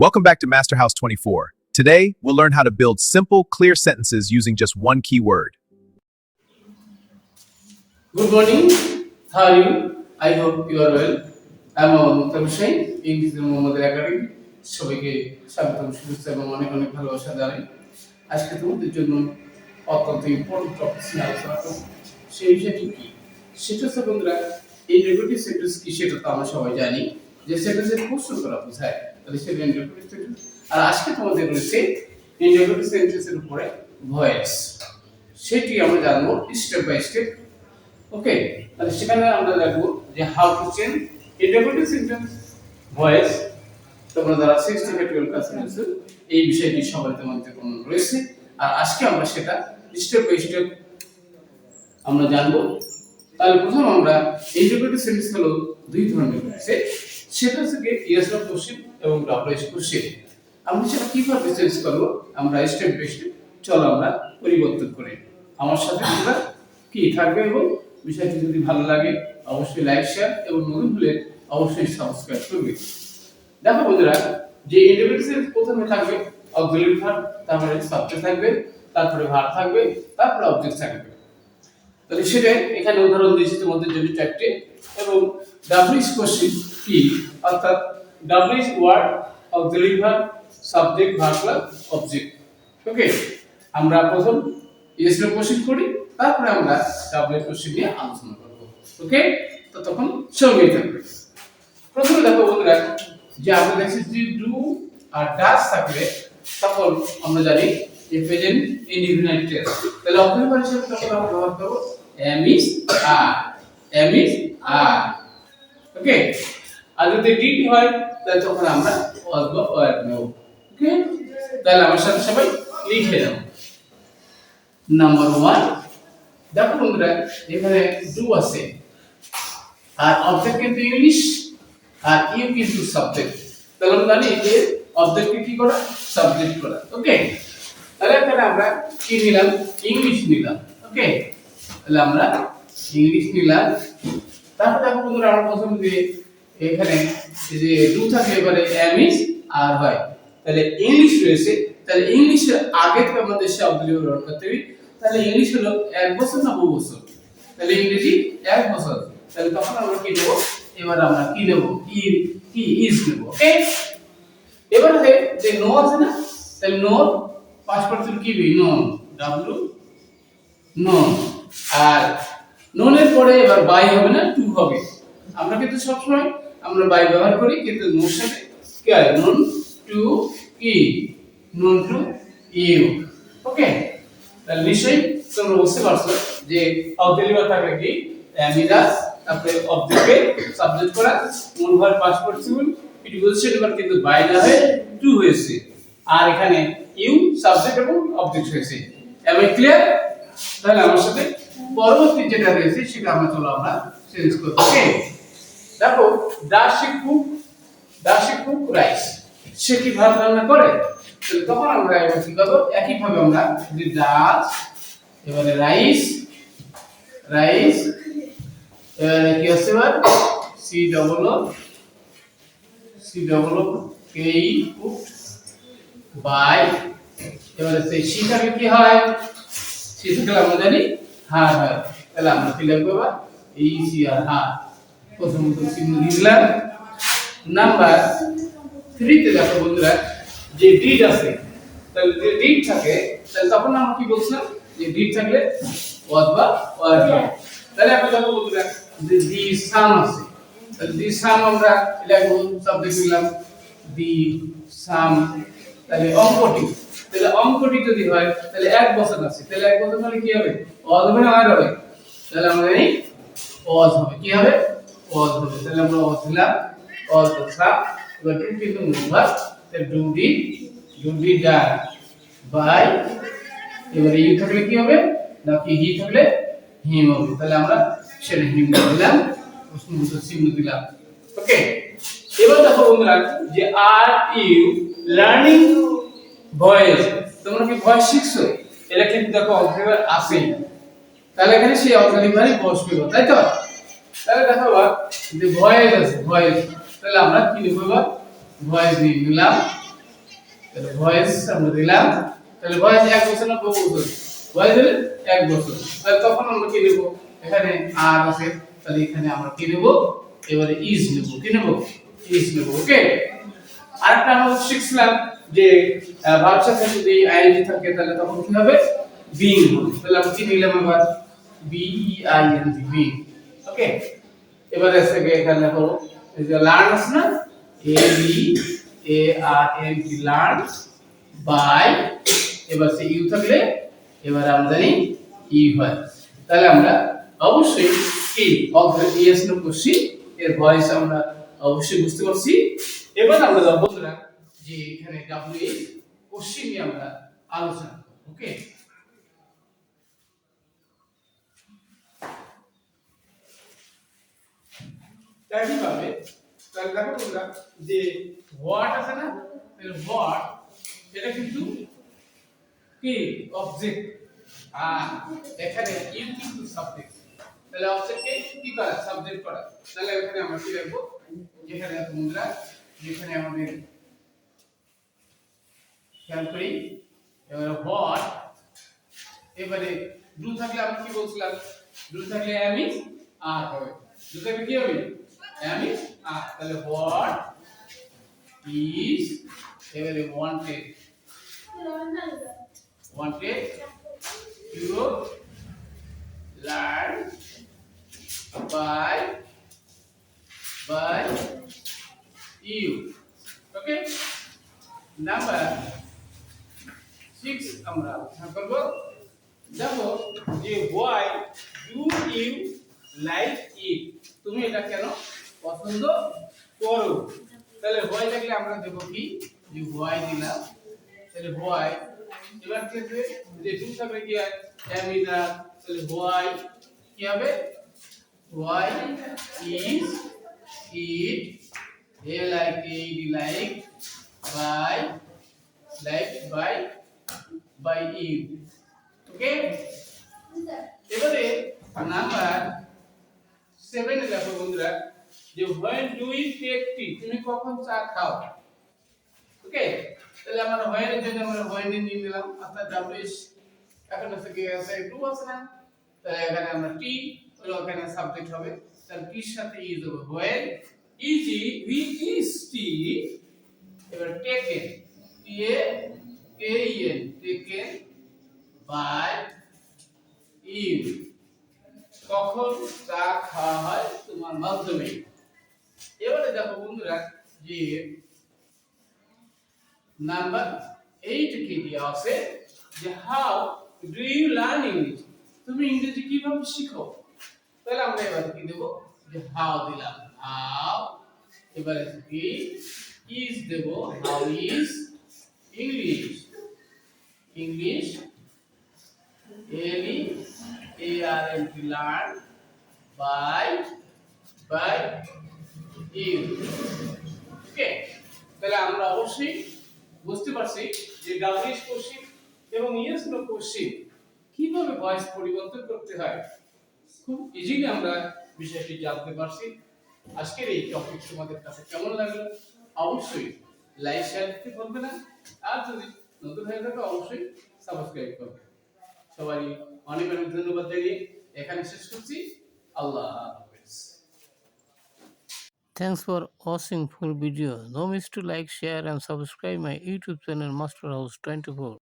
Welcome back to Masterhouse 24. Today, we'll learn how to build simple, clear sentences using just one key word. Good morning. How are you? I hope you are well. I'm Mohammad Hussein, English Mohammad academy সবাইকে স্বাগতম শুভেচ্ছা এবং অনেক অনেক ভালোবাসা জানাই আজকে তোমাদের জন্য অত্যন্ত ইম্পর্টেন্ট টপিক নিয়ে আলোচনা করব সেই বিষয়টি কি সেটা হচ্ছে বন্ধুরা ইন্টারভিউটিভ সেন্টেন্স কি সেটা তো আমরা সবাই জানি যে সেন্টেন্সের প্রশ্ন করা বোঝায় তাহলে সেটা ইন্টারভিউটিভ আর আজকে তোমাদের রয়েছে সেন্টেন্সের উপরে ভয়েস সেটি আমরা জানব স্টেপ বাই স্টেপ ওকে তাহলে সেখানে আমরা দেখব যে how to change interpretive sentence voice তোমরা যারা সিক্স থেকে টুয়েলভ ক্লাস রয়েছে এই বিষয়টি সবার তোমাদের কোনো রয়েছে। আর আজকে আমরা সেটা স্টেপ বাই স্টেপ আমরা জানব। তাহলে প্রথম আমরা ইন্টারপ্রেটিভ সেন্টেন্স হলো দুই ধরনের রয়েছে সেটা হচ্ছে কি ইয়েস অফ কোশ্চেন এবং ডাব্লিউএস কোশ্চেন আমরা সেটা কীভাবে চেঞ্জ করব? আমরা স্টেপ বাই স্টেপ চলো আমরা পরিবর্তন করি। আমার সাথে তোমরা কি থাকবে এবং বিষয়টি যদি ভালো লাগে, অবশ্যই লাইক শেয়ার এবং নতুন হলে অবশ্যই সাবস্ক্রাইব করবে। দেখো বন্ধুরা, যে ইন্টারপ্রিটেশন প্রথমে থাকবে অক্সিলারি ভার্ব তারপরে সাবজেক্ট থাকবে, তারপরে ভার্ব থাকবে, তারপরে অবজেক্ট থাকবে। তাহলে সেটা এখানে উদাহরণ দিয়েছি তোমাদের জন্য চারটে এবং ডাব্লিউস কোশ্চেন কি অর্থাৎ WH word auxiliary verb subject verb plus okay আমরা প্রথম ইয়েস নো কোশ্চেন করি, তারপরে আমরা ডাব্লিউ কোশ্চেন নিয়ে আলোচনা করব। ওকে তো তখন সঙ্গেই থাকবে। প্রথমে দেখো বন্ধুরা, যে আমরা দেখছি যে ডু আর ডাস থাকলে তখন আমরা জানি যে প্রেজেন্ট ইনডিফিনাইট তাহলে অক্সিলারি হিসেবে আমরা ব্যবহার করব am is are am is are ওকে আর যদি ডিড হয়, তাহলে তখন আমরা was বা were নেব। ওকে তাহলে আমার সাথে সবাই লিখে দাও নাম্বার ওয়ান দেখো বন্ধুরা, এখানে ডু আছে। আর অবজেক্ট কিন্তু ইংলিশ আর ইউ কিন্তু সাবজেক্ট তাহলে আমরা জানি যে অবজেক্টকে কি করা? সাবজেক্ট করা। ওকে তাহলে এখানে আমরা কি নিলাম? ইংলিশ নিলাম। ওকে তাহলে আমরা ইংলিশ নিলাম। তারপর দেখো বন্ধুরা, আমরা প্রথম যে এখানে যে টু থাকে এবারে এম ইজ আর হয়। তাহলে ইংলিশ রয়েছে। তাহলে ইংলিশের আগে থেকে আমাদের শব্দগুলো ব্যবহার করতে হবে তাহলে ইংলিশ হলো এক বছর না বহু বছর? তাহলে ইংরেজি এক বছর। তাহলে তখন আমরা কি দেবো? এবার আমরা কি দেবো? কি কি ইজ দেবো? ওকে এবার হবে যে নো আছে না? তাহলে নো পাঁচ পার্সেন্ট কি বি নো ডাব্লু নো আর নোনের পরে এবার বাই হবে না? টু হবে। আমরা কিন্তু সবসময় আমরা বাই ব্যবহার করি, কিন্তু নোর সাথে হয় known to E known to you okay তাহলে নিশ্চয়ই তোমরা বুঝতে পারছ যে অবজেক্টিভ থাকলে কি? অ্যামিরাস তারপরে অবজেক্টে সাবজেক্ট করা, মূল ভার পাস পার্টিসিপল এটি বলছে এবার কিন্তু বাই না হয়ে টু হয়েছে। আর এখানে ইউ সাবজেক্ট এবং অবজেক্ট হয়েছে। এবার ক্লিয়ার তাহলে আমার সাথে পরবর্তী যেটা রয়েছে, সেটা আমরা চলো আমরা চেঞ্জ করব ওকে দেখো ডাস কুক রাইস। সে কি ভাত রান্না করে? তখন আমরা এবার কি করব? একই ভাবে আমরা যদি ডাল, এবারে রাইস রাইস, এবারে কি হচ্ছে এবার? C double C double K cook by. এবারে সেই সি থাকলে কি হয়? সি আমরা জানি হ্যাঁ হ্যাঁ। তাহলে আমরা কি লিখব এবার? এই সি আর হার প্রথমত চিহ্ন দিলাম নাম্বার থ্রিতে দেখো বন্ধুরা, যে ডিড আছে, তাহলে যে ডিড থাকে, তাহলে তখন আমরা কি বলছিলাম? যে ডিড থাকলে ওয়াজ বা ওয়াজ তাহলে আমরা দেখো বন্ধুরা, যে দি সাম আছে, তাহলে দি সাম আমরা লিখব সাবজেক্ট নিলাম। দি সাম তাহলে অঙ্কটি তাহলে অঙ্কটি যদি হয়, তাহলে এক বছর আছে। তাহলে এক বছর মানে কি হবে? ওয়াজ হবে না আর হবে? তাহলে আমরা জানি ওয়াজ হবে। কি হবে? ওয়াজ হবে তাহলে আমরা ওয়াজ দিলাম ওয়াজ সাম এবার কিন্তু মুভার তাহলে do D do D done by এবারে ইউ থাকলে কি হবে? নাকি হি থাকলে হিম হবে? তাহলে আমরা সেটা হিম দিলাম প্রশ্নবোধক চিহ্ন দিলাম। ওকে এবার দেখো বন্ধুরা যে আর ইউ লার্নিং ভয়েস তোমরা কি ভয়েস শিখছো? এটা কিন্তু দেখো অক্সিলারি আসেই তাহলে এখানে সেই অক্সিলারি বসবে গো, তাই তো? তাহলে দেখো যে ভয়েস আছে, ভয়েস, তাহলে আমরা কি এবার? ভয়েস নিয়ে তাহলে ভয়েস আমরা দিলাম। তাহলে ভয়েস এক বছর না বহু বছর? ভয়েস এক বছর। তাহলে তখন আমরা কি নেব এখানে আর আছে, তাহলে এখানে আমরা কি নেব এবারে ইজ নেব কি নেব ইজ নেব ওকে আরেকটা আমরা শিখছিলাম যে ভার্ব সাথে যদি আইএনজি থাকে, তাহলে তখন কি হবে? বিং তাহলে আমরা কি নিলাম এবার? B I N B okay এবারে গিয়ে এখানে দেখো, এই যে লার্ন না? A B A R N T learn by এবার সে ইউ থাকলে এবার আমরা জানি ই হয়। তাহলে আমরা অবশ্যই কি? অগ্রে ইএস নো করছি, এর ভয়েস আমরা অবশ্যই বুঝতে পারছি। এবার আমরা বন্ধুরা যে এখানে ডাব্লিউ এস কোশ্চিন নিয়ে আমরা আলোচনা ওকে একইভাবে তাহলে দেখো তোমরা যে হোয়াট আছে না, তাহলে হোয়াট এটা কিন্তু কি অবজেক্ট আর এখানে ইউ কিন্তু সাবজেক্ট তাহলে অবজেক্টকে কি করা সাবজেক্ট করা। তাহলে এখানে আমরা কি লিখব যেখানে তোমরা যেখানে আমাদের খেয়াল করি, এবারে হোয়াট এবারে ডু থাকলে আমরা কি বলছিলাম? ডু থাকলে is আর হবে। ডু থাকলে কি হবে? আর তাহলে হোয়াট ইজ এবারে wanted wanted to learn by by you okay number 6 আমরা করব দেখো যে why do you like it তুমি এটা কেন পছন্দ করো। তাহলে why থাকলে আমরা দেব কি? যে why দিলাম তাহলে why এবার ক্ষেত্রে যে টু থাকলে কি হয়? am তাহলে why কি হবে? why is it a like a like by like by by you ওকে এবারে নাম্বার 7 এ দেখো বন্ধুরা যে when do you take tea? তুমি কখন চা খাও? ওকে তাহলে আমরা হোয়েন জন্য আমরা হোয়েন নিয়ে নিলাম। অর্থাৎ ডব্লিউএস এখন হচ্ছে কি আছে টু আছে না? তাহলে এখানে আমরা টি হলো এখানে সাবজেক্ট হবে। তাহলে টির সাথে ইজ হবে। When is E is T এবার taken T A K N taken by you কখন চা খাওয়া হয় তোমার মাধ্যমে। এবারে দেখো বন্ধুরা, যে নাম্বার এইট কে দেওয়া আছে, যে how do you learn English তুমি ইংরেজি কীভাবে শিখো? তাহলে আমরা এবার কি দেবো? যে হাউ দিলাম। হাউ এবারে কি is Dev? How is English English L N T learn by by you okay তাহলে আমরা অবশ্যই বুঝতে পারছি যে ডাব্লিউএস কোশ্চিন এবং ইয়েস নো কোশ্চিন কীভাবে ভয়েস পরিবর্তন করতে হয়? খুব ইজিলি আমরা বিষয়টি জানতে পারছি। আজকের এই টপিক তোমাদের কাছে কেমন লাগল? অবশ্যই লাইক শেয়ার করতে ভুলবে না। আর যদি নতুন হয়ে থাকে, অবশ্যই সাবস্ক্রাইব করবে। সবাই অনেক অনেক ধন্যবাদ জানিয়ে এখানে শেষ করছি আল্লাহ Thanks for watching full video. Don't miss to like, share and subscribe my YouTube channel Master House 24.